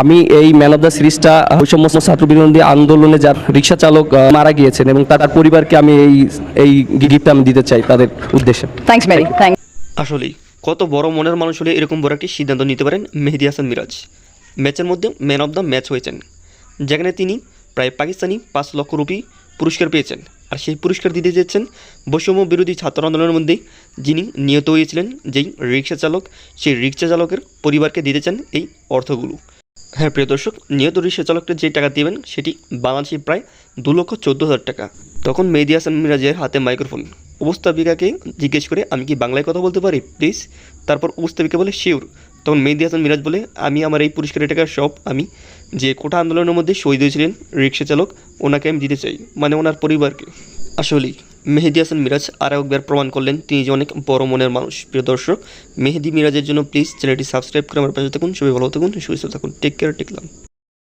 আমি এই man of the সিরিজটা বৈষম্য ছাত্র বিরোধী আন্দোলনে যার রিক্সা চালক মারা গিয়েছেন এবং তার পরিবারকে আমি এই এই গিফটটা আমি দিতে চাই তাদের উদ্দেশ্যে। থ্যাংকস মেরি থ্যাংক আসলেই কত বড় মনের মানুষ হলে এরকম বড় একটি সিদ্ধান্ত নিতে পারেন মেহেদি হাসান মিরাজ। ম্যাচের মধ্যে ম্যান অফ দ্য ম্যাচ হয়েছেন। যেখানে তিনি প্রায় পাকিস্তানি পাঁচ লক্ষ রুপি পুরস্কার পেয়েছেন। আর সেই পুরস্কার দিতে যাচ্ছেন বৈষম্য বিরোধী ছাত্র আন্দোলনের মধ্যে যিনি নিহত হয়েছিলেন যেই রিক্সা চালক সেই রিক্সা চালকের পরিবারকে দিতে চান এই অর্থগুলো হ্যাঁ প্রিয় দর্শক, নিহত রিক্সা চালককে যে টাকা দেবেন, সেটি বাংলাদেশে প্রায় দু লক্ষ চোদ্দ হাজার টাকা। তখন মেহেদি হাসান মিরাজের হাতে মাইক্রোফোন। উপস্থাপিকাকে জিজ্ঞেস করে, আমি কি বাংলায় কথা বলতে পারি? প্লিজ। তারপর উপস্থাপিকা বলে, শিওর। তখন মেহেদি হাসান মিরাজ বলে, আমি আমার এই পুরস্কারের টাকা সব আমি যে কোটা আন্দোলনের মধ্যে শহীদ হয়েছিলেন রিক্সা চালক, ওনাকে আমি দিতে চাই। মানে ওনার পরিবারকে। আসলেই মেহেদি হাসান মিরাজ আরও একবার প্রমাণ করলেন, তিনি যে অনেক বড় মনের মানুষ। প্রিয় দর্শক, মেহেদি মিরাজের জন্য প্লিজ চ্যানেলটি সাবস্ক্রাইব করে আমার পাশে থাকুন। সবাই ভালো থাকুন, সুস্থ থাকুন। Take care টেকলাম